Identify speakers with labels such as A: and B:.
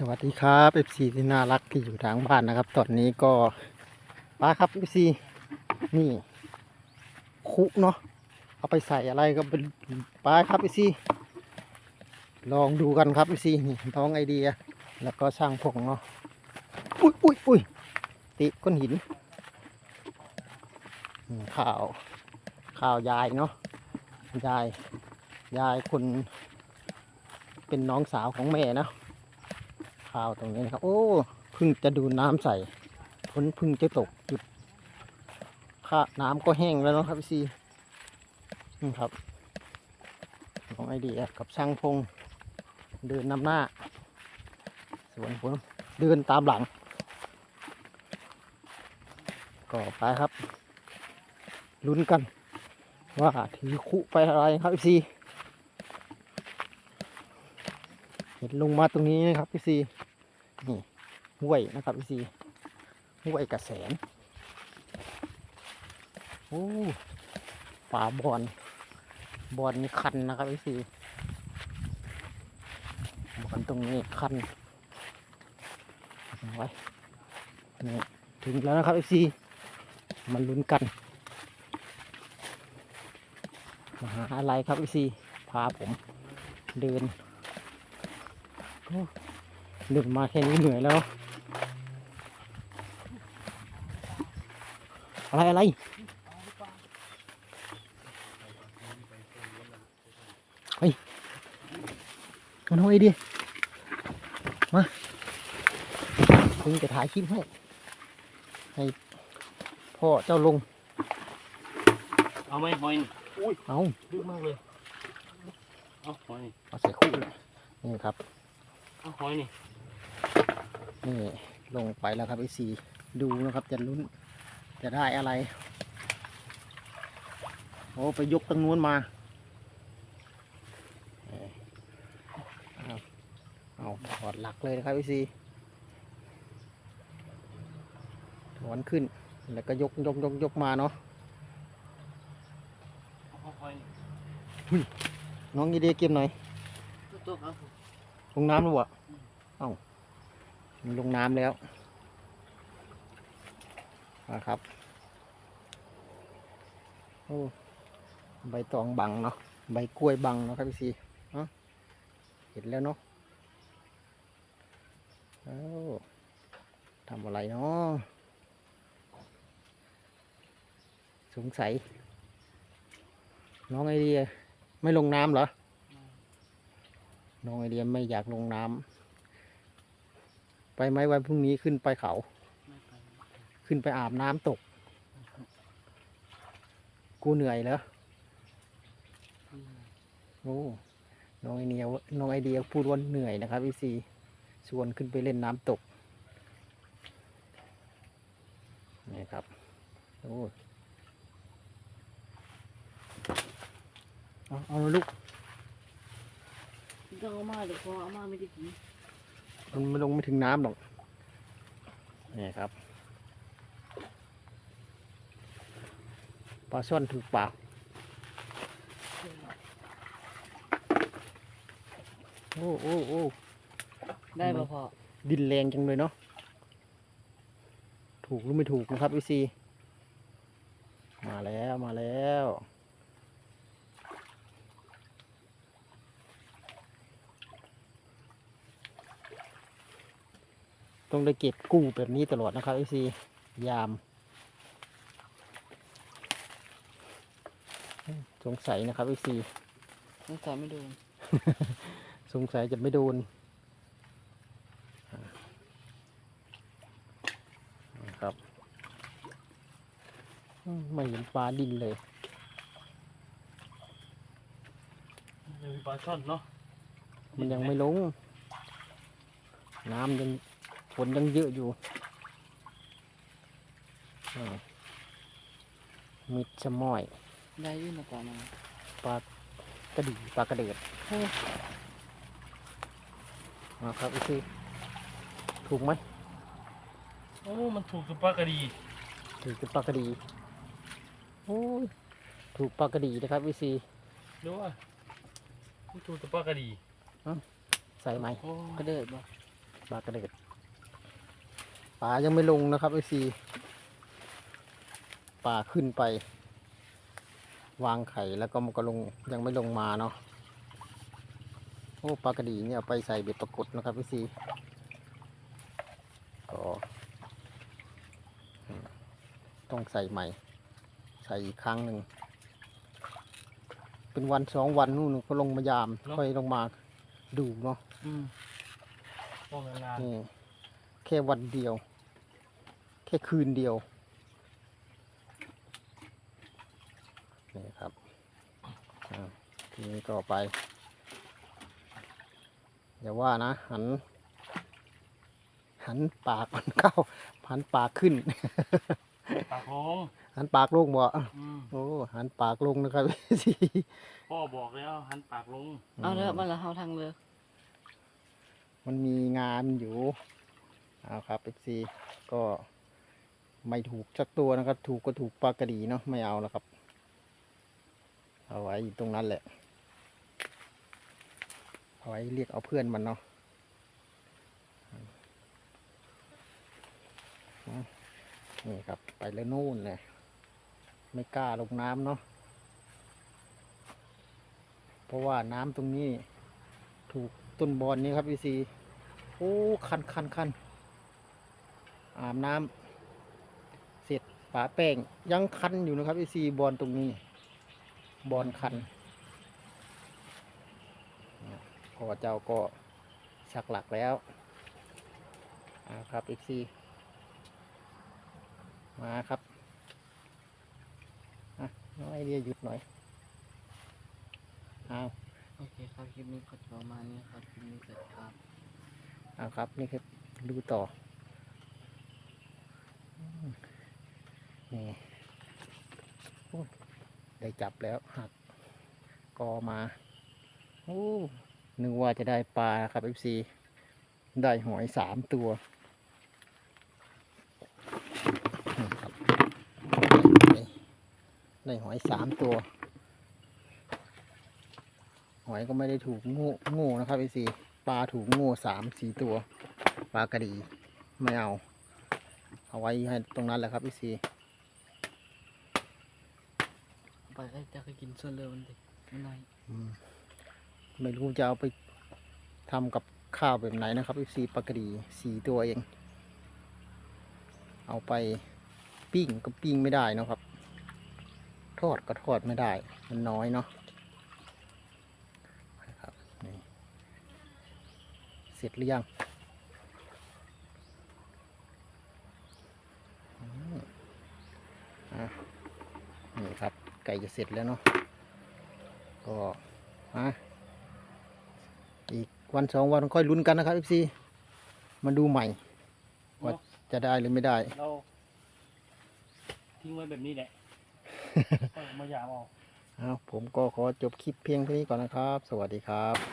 A: สวัสดีครับเอฟซีที่น่ารักที่อยู่ทางบ้านนะครับ ตอนนี้ก็ป้าครับเอฟซีนี่ คุเนาะเอาไปใส่อะไรก็เป็นป้าครับเอฟซีลองดูกันครับเอฟซีนี่ท้องไอเดีย แล้วก็ช่างผงเนาะอุ้ยอุ้ยอุ้ยติก้อนหินข่าวข่าวยายเนาะยายยายคนเป็นน้องสาวของแม่นะาวตรงนี้นะครับ โอ้เพิ่งจะดูน้ำใส่ฝนเพิ่งจะตกหยุดค่าน้ำก็แห้งแล้วนะครับพี่ซีนี่ครับของไอเดียกับช่างพงเดินนำหน้า สวนผมเดินตามหลัง ก็ไปครับลุ้นกัน ว่าถือคุไปอะไรครับพี่ซีเห็นลงมาตรงนี้นะครับพี่ซี นี่ห้วยนะครับพี่ซีห้วยกระแสนโอ้ป่าบอนบอนนี่คันนะครับพี่ซีบอนตรงนี้คันเอาไว้นี่ถึงแล้วนะครับพี่ซีมันลุ้นกันมาหาอะไรครับพี่ซีพาผมเดิน เดินมาแค่นี้เหนื่อยแล้ว อะไรอะไรเฮ้ยมันห้อยดิมาคุณจะถ่ายคลิปให้ให้พ่อเจ้าลง
B: เอาไหมหอยนี่อุ้ย
A: เอา
B: ลึกมากเลย เอาหอยนี่
A: เอาใส่คู่เลยนี่ครับ
B: เอาหอยนี่
A: นี่ลงไปแล้วครับไอซีดูนะครับจะลุ้นจะได้อะไร โอ้ไปยกตรงนู้นมา เอ่อเอาเอาถอดหลักเลยนะครับไอซีถอนขึ้นแล้วก็ยกยกยกยกมาเนาะ
B: เอาหอยนี่
A: น้องยีเดียเก็บหน่อย
B: ตัวตัวครับ
A: ลงน้ำแล้ววะเอ้า มันลงน้ำแล้วนะครับโอ้ใบตองบังเนาะใบกล้วยบังเนาะครับพี่ซีเห็นแล้วเนาะเอ้ทำอะไรเนาะสงสัย น้องไอเดียไม่ลงน้ำเหรอ น้องไอเดียไม่อยากลงน้ำ ไปไหมวันพรุ่งนี้ขึ้นไปเขา
B: ไม่ไป
A: ขึ้นไปอาบน้ำตก กูเหนื่อยแล้ว
B: อืม
A: โอ้น้องไอเดียน้องไอเดียพูดว่าเหนื่อยนะครับพี่ซีชวนขึ้นไปเล่นน้ำตกนี่ครับโอ้เอาเอาลูก
B: ต้องเอามาเดี๋ยวพอเอามาไม่ได้กิน
A: มันไม่ลงไม่ถึงน้ำหรอกนี่ครับปลาช่อนถูกปากโอ้โอ้โอ้
B: ได้ป่ะพ่อ
A: ดินแรงจังเลยเนาะถูกหรือไม่ถูกนะครับพี่ซีมาแล้วมาแล้ว ต้องได้เก็บกู้แบบนี้ตลอดนะครับพี่ซียาม สงสัยนะครับพี่ซี
B: สงสัยไม่โดน
A: สงสัยจะไม่โดนอ่านะครับอืมไม่เห็นปลาดินเลย
B: มีปลาช่อนเนาะ
A: มันยังไม่ลง น้ำยัง ฝนยังเยอะอยู่อ่ามิดชะม้อย
B: ได้อยื่นะก่อนนะ
A: ปลากระดีปลากระเดือดมาครับอีกทีถูกไหม
B: โอ้ มันถูกกับปลากระดี
A: ถูกกับปลากระดี โอ้ยถูกปลากระดีนะครับอีซี
B: หรือว่ามันถูกกับปลากระดี
A: ใส่ไหม
B: โอ้กระเดิดบ่
A: ปลากระเด็ด ปลายังไม่ลงนะครับไอซีปลาขึ้นไป วางไข่แล้วก็มันก็ลงยังไม่ลงมาเนาะโอ้ปลากระดีเนี่ยเอาไปใส่เบ็ดปรากฏนะครับไอซีก็อืมต้องใส่ใหม่ ใส่อีกครั้งหนึ่ง เป็นวันสองวันนู่นก็ลงมายาม ค่อยลงมาดูเนาะ
B: อืมต้องนาน
A: นี่แค่วันเดียว แค่คืนเดียวนี่ครับอ่าทีนี้ก็ไปอย่าว่านะ หัน หันปากมันเข้าหันปากขึ้น
B: ๆปากโค้ง
A: หันปากลงบ่
B: อืม
A: โอ้หันปากลงนะครับสิ
B: พ่อบอกแล้ว หันปากลง
C: เอาเด้อมันละเฮาทางเลือก
A: มันมีงานอยู่เอาครับเอฟซีก็ ไม่ถูกสักตัวนะครับ ถูกก็ถูกปลากระดีเนาะไม่เอาแล้วครับ เอาไว้ตรงนั้นแหละ เอาไว้เรียกเอาเพื่อนมันเนาะนี่ครับไปแล้วนู่นเลยไม่กล้าลงน้ำเนาะเพราะว่าน้ำตรงนี้ ถูกต้นบอลนี้ครับพี่ซีโอ้คันคันคันอาบน้ำ ปาแป้งยังคันอยู่นะครับพี่ซีบอลตรงนี้ บอลคันพอเจ้าก็ชักหลักแล้วอ่าครับอีกซีมาครับอะน้องไอเดียหยุดหน่อยเอา
C: โอเคครับคลิปนี้ก็จะประมาณนี้ครับคลิปนี้เสร็จครับ
A: เอาครับ นี่ครับดูต่ออืม นี่ได้จับแล้วหักกอมาโอ้นึกว่าจะได้ปลาครับ FC ได้หอยสามตัวได้หอยสามตัว หอยก็ไม่ได้ถูกงูงูนะครับ FC ปลาถูกงูสามสี่ตัว ปลากระดีไม่เอา เอาไว้ให้ตรงนั้นแหละครับพี่ซี
C: ไปก็จะไปกินส่วนเรือมันดิมันน้อย
A: ไม่รู้จะเอาไปทำกับข้าวแบบไหนนะครับพี่ซีปลากระดีสี่ตัวเอง เอาไปปิ้งก็ปิ้งไม่ได้นะครับ ทอดก็ทอดไม่ได้ มันน้อยเนาะนะครับนี่เสร็จหรือยัง อืมอะนี่ครับ ไก่ จะเสร็จแล้วเนาะก็อะอีกวันสองวันค่อยลุ้นกันนะครับ FC มาดูใหม่ว่า
B: เนาะ
A: จะได้หรือไม่ได้
B: เราทิ้งไว้แบบนี้แหละ ก็มายามเอา
A: เอาผมก็ขอจบคลิปเพียงเท่านี้ก่อนนะครับ สวัสดีครับ